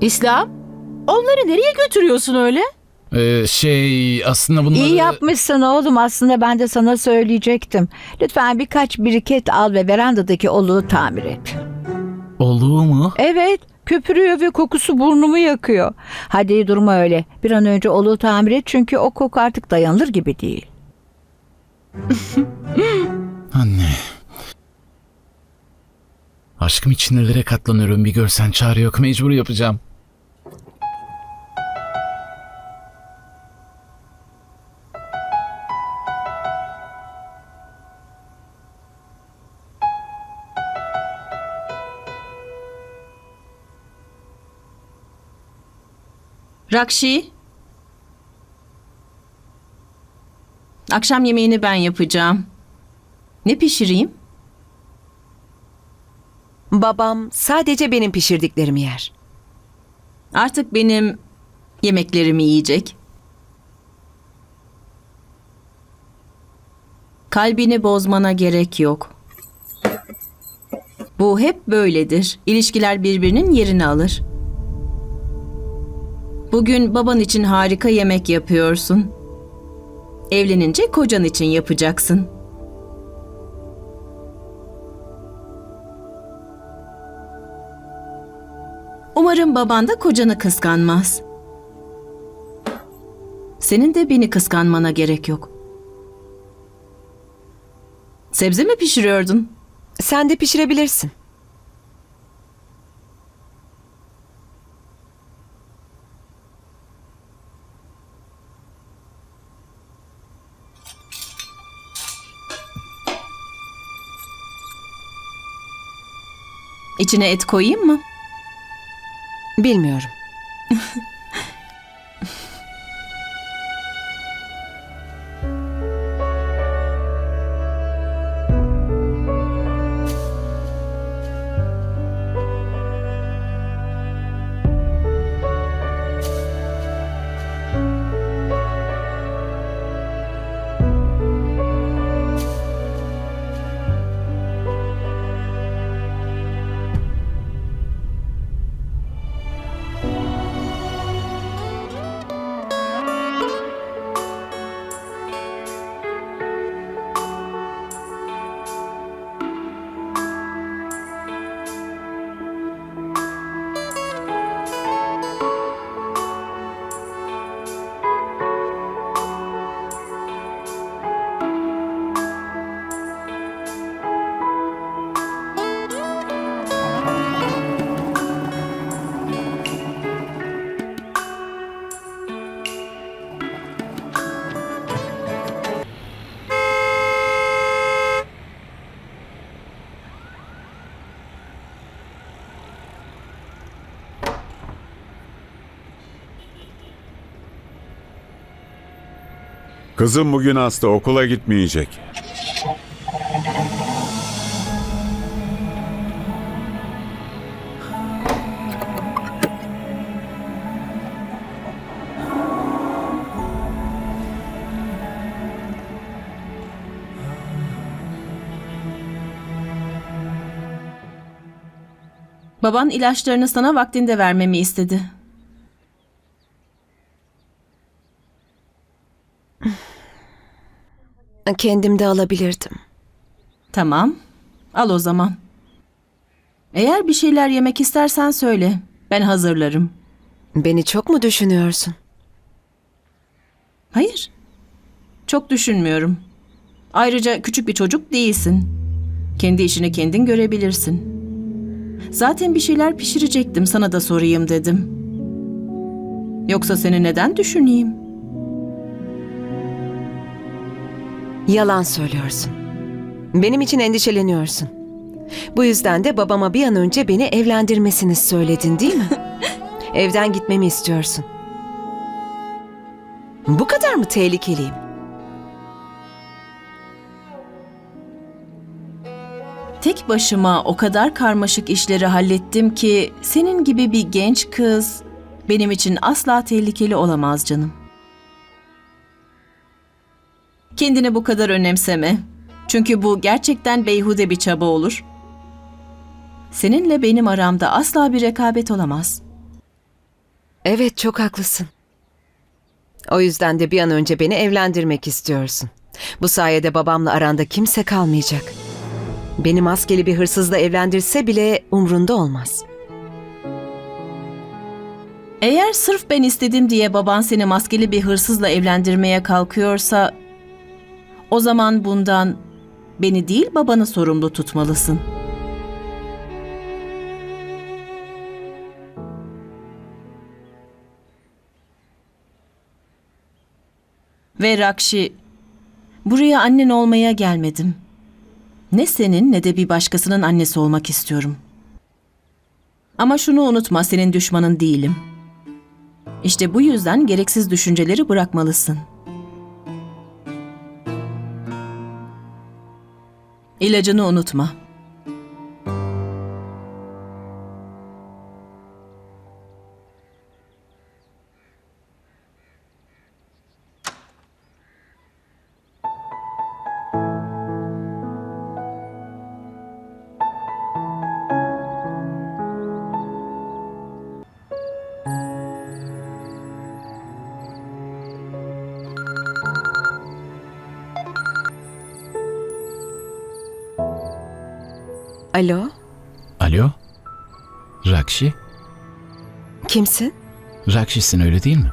İslam, onları nereye götürüyorsun öyle? Ee, şey aslında bunları... İyi yapmışsın oğlum aslında ben de sana söyleyecektim. Lütfen birkaç biriket al ve verandadaki oluğu tamir et. Oluğu mu? Evet köpürüyor ve kokusu burnumu yakıyor. Hadi durma öyle. Bir an önce oluğu tamir et çünkü o koku artık dayanılır gibi değil. Anne. Aşkım için nelere katlanıyorum bir görsen çare yok mecbur yapacağım. Rakşi. Akşam yemeğini ben yapacağım. Ne pişireyim? Babam sadece benim pişirdiklerimi yer. Artık benim yemeklerimi yiyecek. Kalbini bozmana gerek yok. Bu hep böyledir. İlişkiler birbirinin yerini alır. Bugün baban için harika yemek yapıyorsun. Evlenince kocan için yapacaksın. Umarım baban da kocanı kıskanmaz. Senin de beni kıskanmana gerek yok. Sebze mi pişiriyordun? Sen de pişirebilirsin. İçine et koyayım mı? Bilmiyorum. Kızım bugün hasta okula gitmeyecek. Baban ilaçlarını sana vaktinde vermemi istedi. Kendim de alabilirdim. Tamam. Al o zaman. Eğer bir şeyler yemek istersen söyle. Ben hazırlarım. Beni çok mu düşünüyorsun? Hayır. Çok düşünmüyorum. Ayrıca küçük bir çocuk değilsin. Kendi işini kendin görebilirsin. Zaten bir şeyler pişirecektim sana da sorayım dedim. Yoksa seni neden düşüneyim? Yalan söylüyorsun. Benim için endişeleniyorsun. Bu yüzden de babama bir an önce beni evlendirmesini söyledin değil mi? Evden gitmemi istiyorsun. Bu kadar mı tehlikeliyim? Tek başıma o kadar karmaşık işleri hallettim ki senin gibi bir genç kız benim için asla tehlikeli olamaz canım. Kendini bu kadar önemseme. Çünkü bu gerçekten beyhude bir çaba olur. Seninle benim aramda asla bir rekabet olamaz. Evet çok haklısın. O yüzden de bir an önce beni evlendirmek istiyorsun. Bu sayede babamla aranda kimse kalmayacak. Beni maskeli bir hırsızla evlendirse bile umrunda olmaz. Eğer sırf ben istedim diye baban seni maskeli bir hırsızla evlendirmeye kalkıyorsa o zaman bundan beni değil babanı sorumlu tutmalısın. Ve Rakşi, buraya annen olmaya gelmedim. Ne senin ne de bir başkasının annesi olmak istiyorum. Ama şunu unutma, senin düşmanın değilim. İşte bu yüzden gereksiz düşünceleri bırakmalısın. İlacını unutma. Alo, Alo? Rakşi? kimsin? Rakşi'sin öyle değil mi?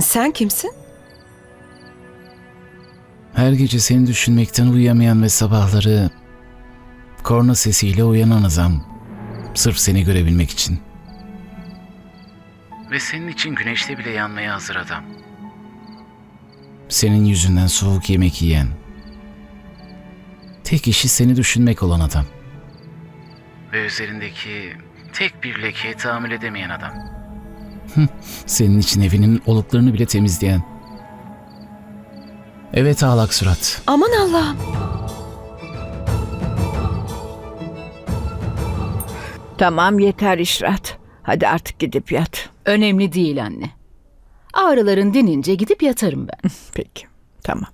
Sen kimsin? Her gece seni düşünmekten uyuyamayan ve sabahları korna sesiyle uyanan adam. Sırf seni görebilmek için. Ve senin için güneşte bile yanmaya hazır adam. Senin yüzünden soğuk yemek yiyen. Tek işi seni düşünmek olan adam. Ve üzerindeki tek bir lekeye tahammül edemeyen adam. Senin için evinin oluklarını bile temizleyen. Evet ağlak surat. Aman Allah'ım. Tamam yeter İşrat. Hadi artık gidip yat. Önemli değil anne. Ağrıların dinince gidip yatarım ben. Peki. Tamam.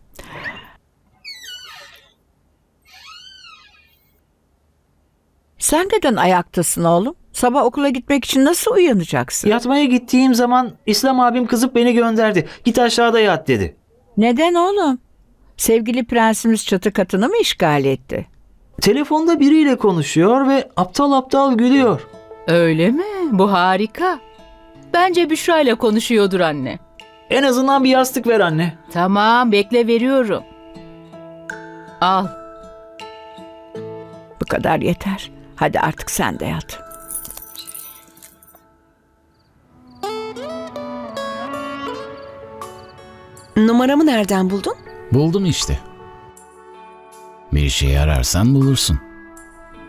Sen neden ayaktasın oğlum? Sabah okula gitmek için nasıl uyanacaksın? Yatmaya gittiğim zaman İslam abim kızıp beni gönderdi. Git aşağıda yat dedi. Neden oğlum? Sevgili prensimiz çatı katını mı işgal etti? Telefonda biriyle konuşuyor ve aptal aptal gülüyor. Öyle mi? Bu harika. Bence Büşra ile konuşuyordur anne. En azından bir yastık ver anne. Tamam bekle veriyorum. Al. Bu kadar yeter. Hadi artık sen de yat. Numaramı nereden buldun? Buldum işte. Bir şey ararsan bulursun.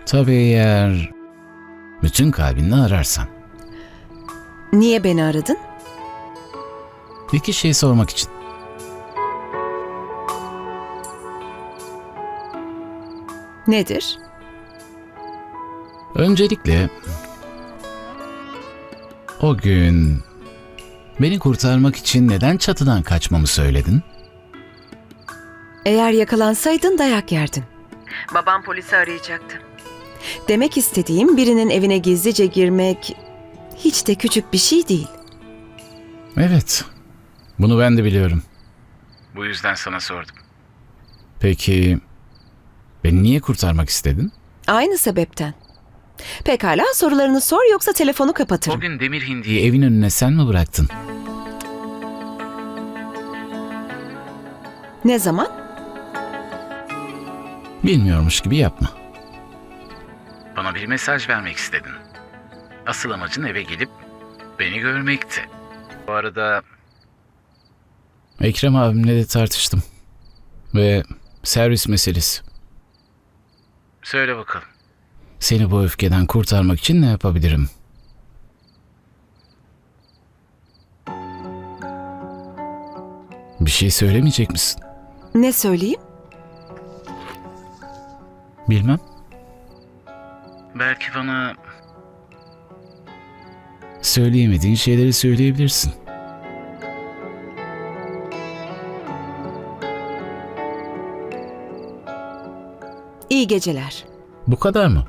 Tabii eğer bütün kalbinle ararsan. Niye beni aradın? İki şey sormak için. Nedir? Öncelikle o gün beni kurtarmak için neden çatıdan kaçmamı söyledin? Eğer yakalansaydın dayak yerdin. Babam polisi arayacaktı. Demek istediğim birinin evine gizlice girmek hiç de küçük bir şey değil. Evet. Bunu ben de biliyorum. Bu yüzden sana sordum. Peki beni niye kurtarmak istedin? Aynı sebepten. Pekala sorularını sor yoksa telefonu kapatırım. O gün Demir Hindi'yi evin önüne sen mi bıraktın? Ne zaman? Bilmiyormuş gibi yapma. Bana bir mesaj vermek istedin. Asıl amacın eve gelip beni görmekti. Bu arada... Ekrem abimle de tartıştım. Ve servis meselesi. Söyle bakalım. Seni bu öfkeden kurtarmak için ne yapabilirim? Bir şey söylemeyecek misin? Ne söyleyeyim? Bilmem. Belki bana söyleyemediğin şeyleri söyleyebilirsin. İyi geceler. Bu kadar mı?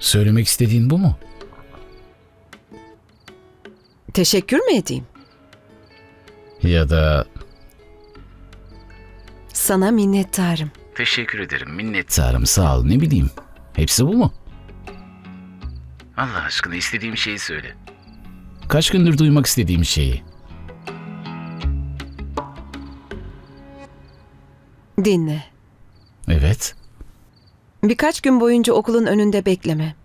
Söylemek istediğin bu mu? Teşekkür mü edeyim? Ya da Sana minnettarım. teşekkür ederim, minnettarım, sağ ol, ne bileyim. Hepsi bu mu? Allah aşkına istediğim şeyi söyle. Kaç gündür duymak istediğim şeyi. Dinle. Evet. Birkaç gün boyunca okulun önünde bekleme.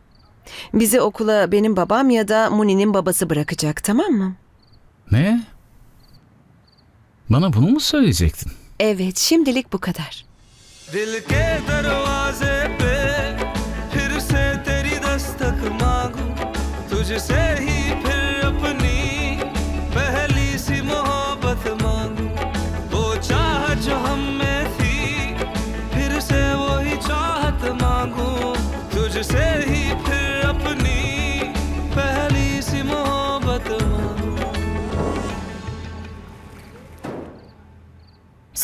Bizi okula benim babam ya da Muni'nin babası bırakacak tamam mı? Ne? Bana bunu mu söyleyecektin? Evet şimdilik bu kadar. दिल के दरवाजे पे फिर से तेरी दस्तक मांगू तुझसे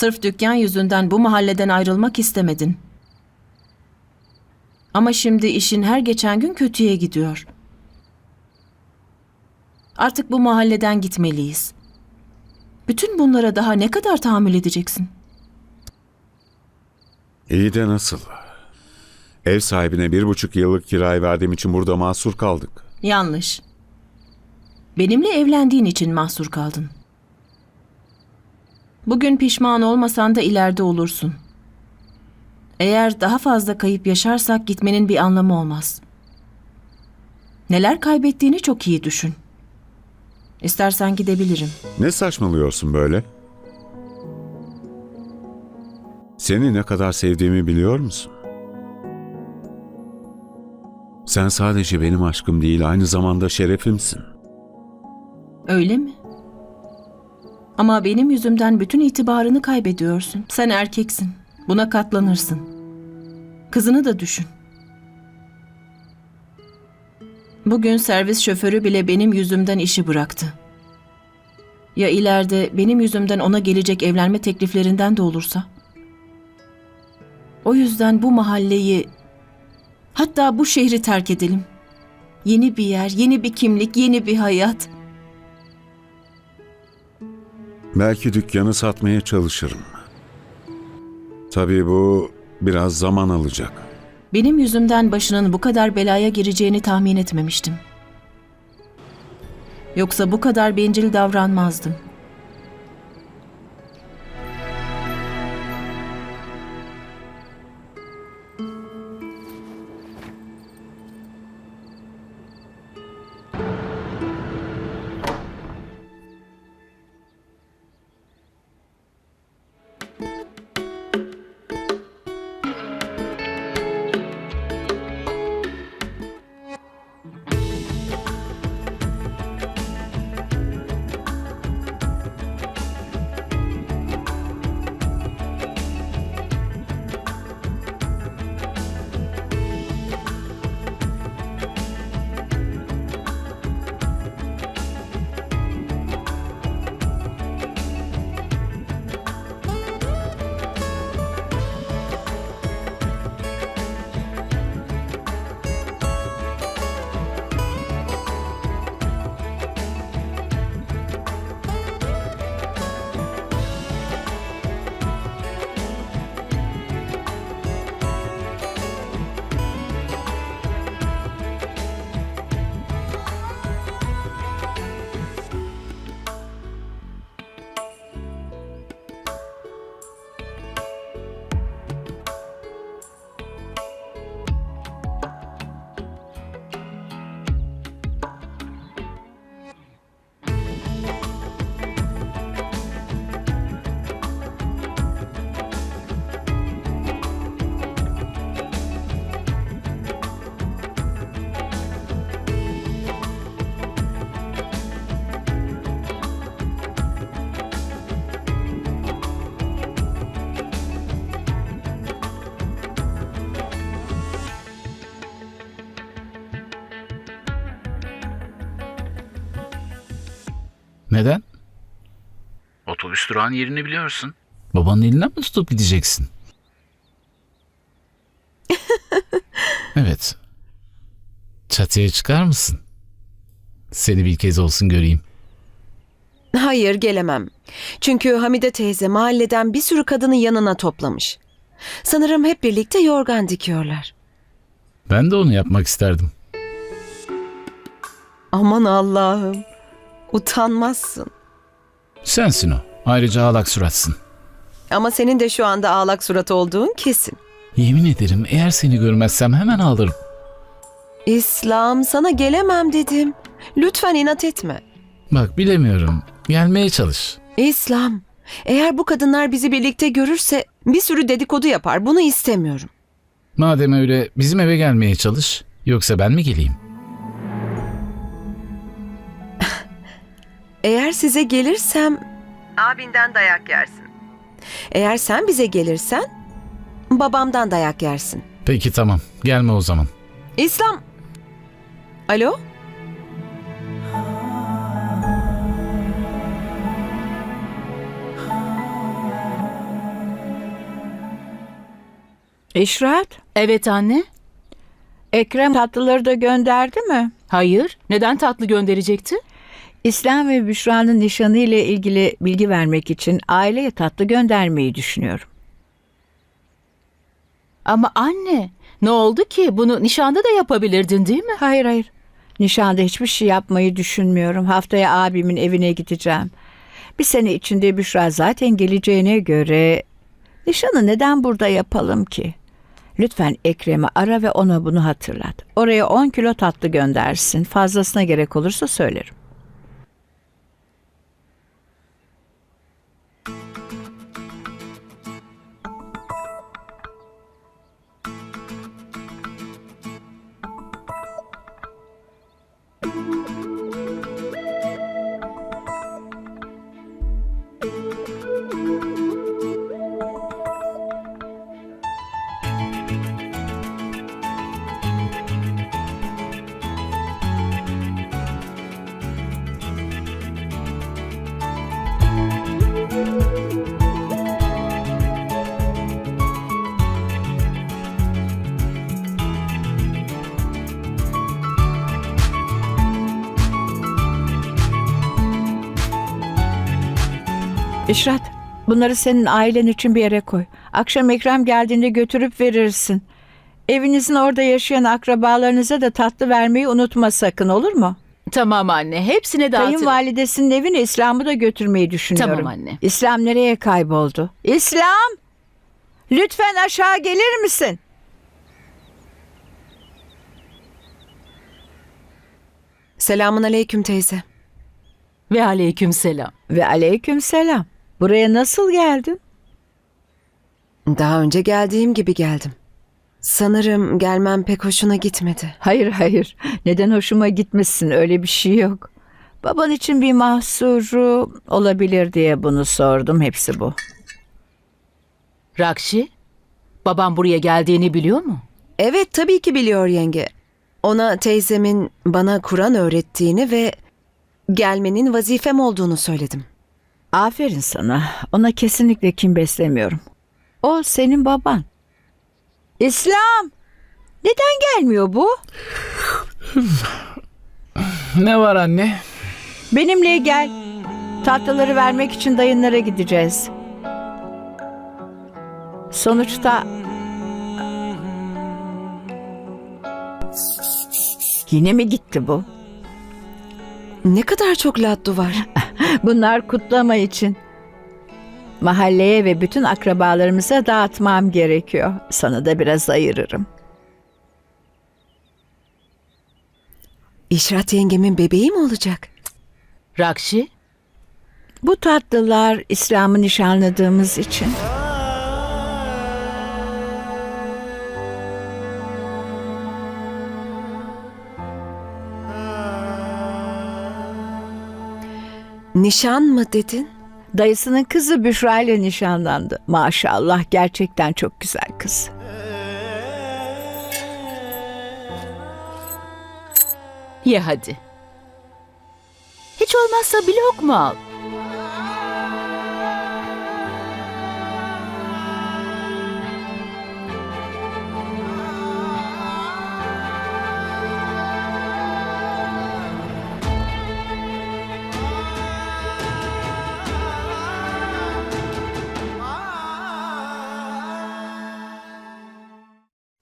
Sırf dükkan yüzünden bu mahalleden ayrılmak istemedin. Ama şimdi işin her geçen gün kötüye gidiyor. Artık bu mahalleden gitmeliyiz. Bütün bunlara daha ne kadar tahammül edeceksin? İyi de nasıl? Ev sahibine bir buçuk yıllık kirayı verdiğim için burada mahsur kaldık. Yanlış. Benimle evlendiğin için mahsur kaldın. Bugün pişman olmasan da ileride olursun. Eğer daha fazla kayıp yaşarsak gitmenin bir anlamı olmaz. Neler kaybettiğini çok iyi düşün. İstersen gidebilirim. Ne saçmalıyorsun böyle? Seni ne kadar sevdiğimi biliyor musun? Sen sadece benim aşkım değil, aynı zamanda şerefimsin. Öyle mi? Ama benim yüzümden bütün itibarını kaybediyorsun. Sen erkeksin. Buna katlanırsın. Kızını da düşün. Bugün servis şoförü bile benim yüzümden işi bıraktı. Ya ileride benim yüzümden ona gelecek evlenme tekliflerinden de olursa? O yüzden bu mahalleyi, hatta bu şehri terk edelim. Yeni bir yer, yeni bir kimlik, yeni bir hayat. Belki dükkanı satmaya çalışırım. Tabii bu biraz zaman alacak. Benim yüzümden başının bu kadar belaya gireceğini tahmin etmemiştim. Yoksa bu kadar bencil davranmazdım. Durağın yerini biliyorsun. Babanın elinden mi tutup gideceksin? evet. Çatıya çıkar mısın? Seni bir kez olsun göreyim. Hayır gelemem. Çünkü Hamide teyze mahalleden bir sürü kadını yanına toplamış. Sanırım hep birlikte yorgan dikiyorlar. Ben de onu yapmak isterdim. Aman Allah'ım. Utanmazsın. Sensin o. Ayrıca ağlak suratsın. Ama senin de şu anda ağlak surat olduğun kesin. Yemin ederim eğer seni görmezsem hemen ağlarım. İslam sana gelemem dedim. Lütfen inat etme. Bak bilemiyorum. Gelmeye çalış. İslam, eğer bu kadınlar bizi birlikte görürse bir sürü dedikodu yapar. Bunu istemiyorum. Madem öyle bizim eve gelmeye çalış. Yoksa ben mi geleyim? Eğer size gelirsem... Abinden dayak yersin. Eğer sen bize gelirsen... Babamdan dayak yersin. Peki tamam. Gelme o zaman. İslam... Alo? İşrat, Evet anne. Ekrem tatlıları da gönderdi mi? Hayır. Neden tatlı gönderecekti? İslam ve Büşra'nın nişanı ile ilgili bilgi vermek için aileye tatlı göndermeyi düşünüyorum. Ama anne, ne oldu ki? Bunu nişanda da yapabilirdin değil mi? Hayır hayır. Nişanda hiçbir şey yapmayı düşünmüyorum. Haftaya abimin evine gideceğim. Bir sene içinde Büşra zaten geleceğine göre nişanı neden burada yapalım ki? Lütfen Ekrem'i ara ve ona bunu hatırlat. Oraya 10 kilo tatlı göndersin. Fazlasına gerek olursa söylerim. İşrat, bunları senin ailen için bir yere koy. Akşam Ekrem geldiğinde götürüp verirsin. Evinizin orada yaşayan akrabalarınıza da tatlı vermeyi unutma sakın olur mu? Tamam anne. Hepsine dağıtırım. Kayınvalidesinin evine İslam'ı da götürmeyi düşünüyorum. Tamam anne. İslam nereye kayboldu? İslam! Lütfen aşağı gelir misin? Selamun aleyküm teyze. Ve aleyküm selam. Ve aleyküm selam. Buraya nasıl geldin? Daha önce geldiğim gibi geldim. Sanırım gelmem pek hoşuna gitmedi. Hayır hayır. Neden hoşuma gitmesin öyle bir şey yok. Baban için bir mahsuru olabilir diye bunu sordum. Hepsi bu. Rakşi, babam buraya geldiğini biliyor mu? Evet tabii ki biliyor yenge. Ona teyzemin bana Kur'an öğrettiğini ve gelmenin vazifem olduğunu söyledim. Aferin sana. Ona kesinlikle kim beslemiyorum. O senin baban. İslam! Neden gelmiyor bu? Ne var anne? Benimle gel. Tatlıları vermek için dayınlara gideceğiz. Sonuçta... Yine mi gitti bu? Ne kadar çok laddu var. Bunlar kutlama için. Mahalleye ve bütün akrabalarımıza dağıtmam gerekiyor. Sana da biraz ayırırım. İşrat yengemin bebeği mi olacak? Rakşi, Bu tatlılar İslam'ı nişanladığımız için. Nişan mı dedin? Dayısının kızı Büşra ile nişanlandı. Maşallah gerçekten çok güzel kız. ye hadi. Hiç olmazsa bir lokma al.